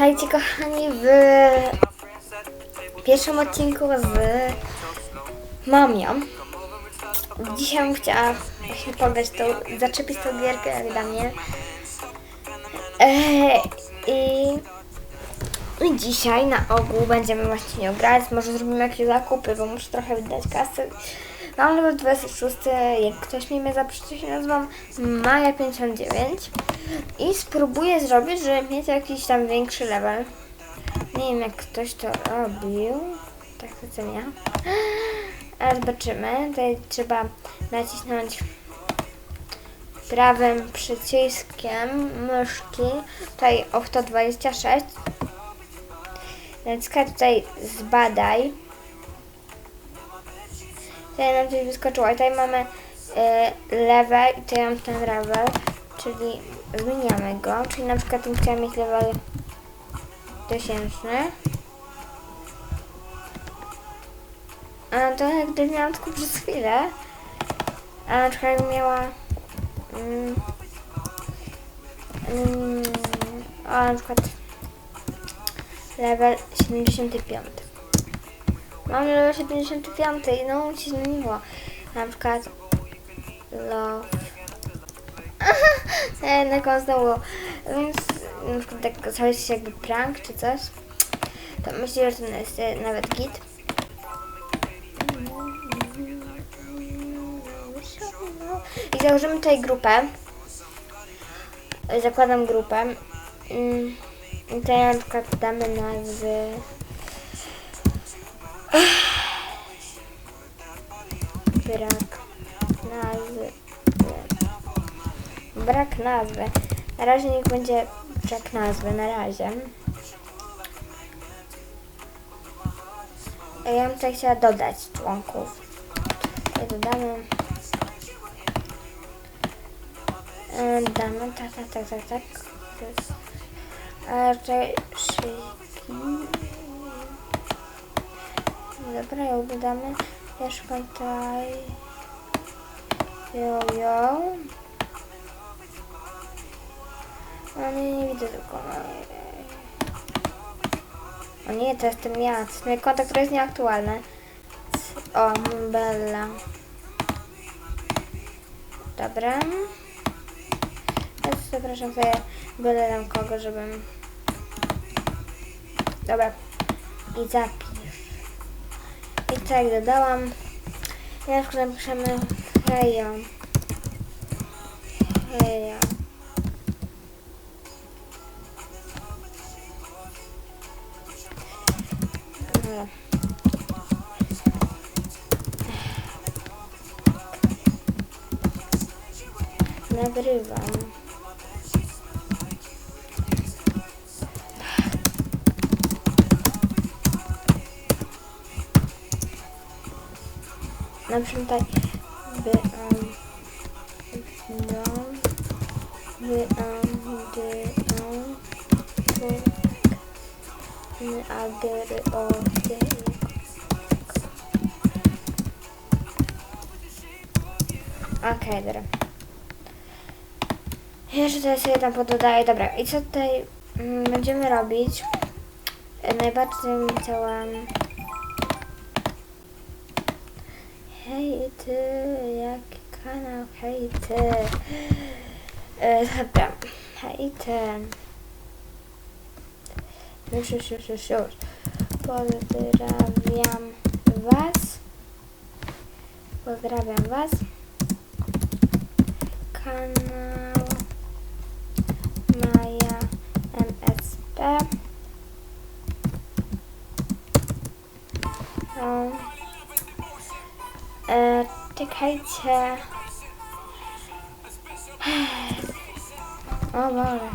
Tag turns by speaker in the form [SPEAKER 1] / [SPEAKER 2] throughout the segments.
[SPEAKER 1] Witajcie kochani w pierwszym odcinku z Mamią. Dzisiaj bym chciała właśnie pograć tą, zaczepić tą gierkę jak dla mnie. Eee, i, dzisiaj na ogół będziemy właśnie nią grać. Może zrobimy jakieś zakupy, bo muszę trochę wydać kasy. Mam level 26, jak ktoś mi mnie zapisze, się nazywam Maja59 i spróbuję zrobić, żeby mieć jakiś tam większy level. Nie wiem jak ktoś to robił, tak chcę ja. Ale zobaczymy, tutaj trzeba nacisnąć prawym przyciskiem myszki, tutaj o 126. Naciskaj tutaj zbadaj. Tutaj nam coś wyskoczyło. I tutaj mamy e, level i tutaj mam ten level, czyli zmieniamy go. Czyli na przykład bym chciała mieć level tysięczny. A to jak gdyby miałam tylko przez chwilę. A na przykład miała mm, mm, a na przykład level 75. Mam level 75 i no się zmieniło. Na przykład love. Na koniec znowu. Więc na przykład tak coś jakby prank czy coś. To myślę, że to jest e, nawet git. I założymy tutaj grupę. Zakładam grupę. Mm, I tutaj na przykład damy nazwy. Brak nazwy. Brak nazwy. Na razie niech będzie brak nazwy, na razie. A Ja bym tutaj chciała dodać członków. Tutaj dodamy. E, Damy, tak, tak, tak, tak, tak. Tutaj szyjki. Dobra, ją dodamy. Szukam tutaj. Jo, jo. O nie, nie widzę tylko. O nie, to jestem ja. To jest moje konto, które jest nieaktualne. O, Bella. Dobra. Teraz zapraszam sobie byle kogo, żebym... Dobra. I zapisz. I tak dodałam. I na przykład napiszemy. Hejo. Dobra. Nagrywam. Na przykład tutaj by um, no, by um, dy um, by my agery o dy Okej, dobra. Jeszcze tutaj sobie tam pododaję. Dobra, i co tutaj mm, będziemy robić? E, Najbardziej bym chciała... Ty. E, dobra, hej ty. Już, już, już, już, już. Pozdrawiam was. Pozdrawiam was. Kanał Maja MSP. Czekajcie. O Boże.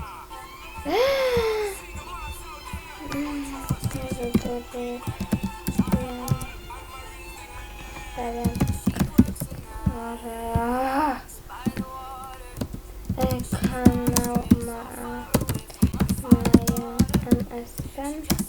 [SPEAKER 1] Stawiam. Może. E, Kanał ma Maja MSP.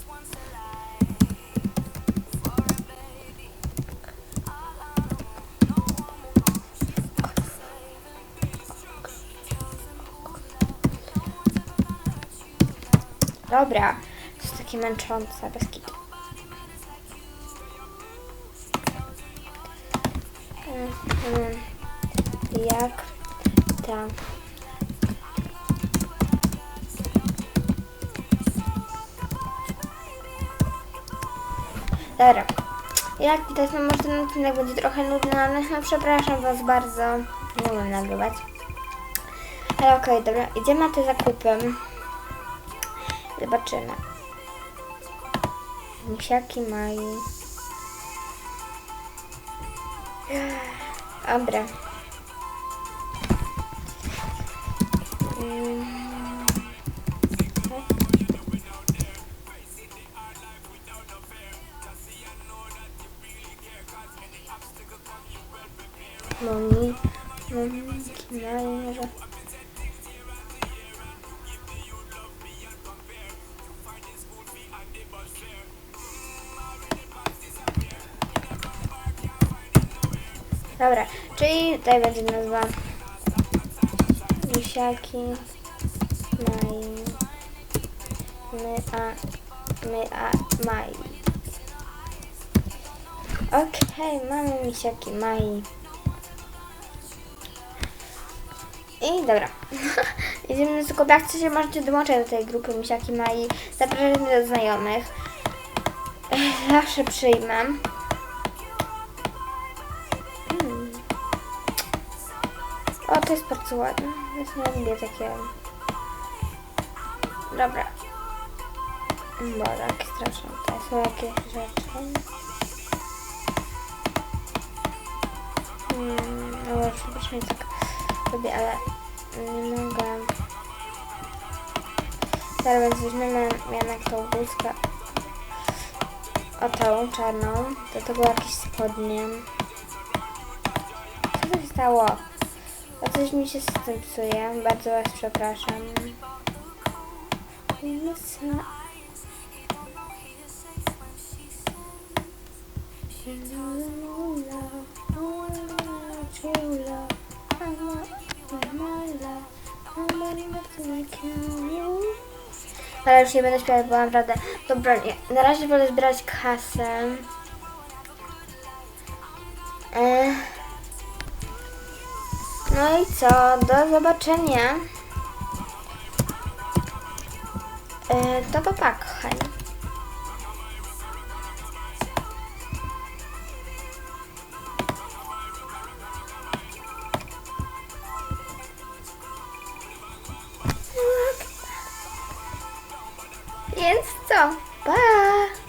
[SPEAKER 1] Dobra, to jest takie męczące, bez kitu. Mhm. Jak tam? Dobra. Jak widać, no może ten odcinek będzie trochę nudny, ale no przepraszam Was bardzo. Nie umiem nagrywać. Ale okej, dobra. Idziemy na te zakupy. Zobaczymy. Misiaki Mai. Dobra. Mm. Moni, Moniki Mai Dobra, czyli tutaj będzie nazwa Misiaki Mai My a My a Mai Okej, mamy misiaki Mai I dobra. Do skupu. Jak chcecie, możecie dołączyć do tej grupy Misiaki Mai. Zapraszam do znajomych. Zawsze przyjmę. To jest bardzo ładne. Więc nie lubię takie... Dobra. Boże, jakie straszne. Tutaj są jakieś rzeczy. Hmm, no może przepraszam, tak robię, ale nie mogę. Więc weźmiemy jednak tą bluzkę. O tą czarną. Do tego jakieś spodnie. Co się stało? Coś mi się z tym psuje. Bardzo was przepraszam. Ale już nie będę śpiewać, bo naprawdę... Dobra, nie. na razie wolę zbierać kasę. E... No i co? Do zobaczenia. E, to pa, pa, kochani. Więc co? Pa!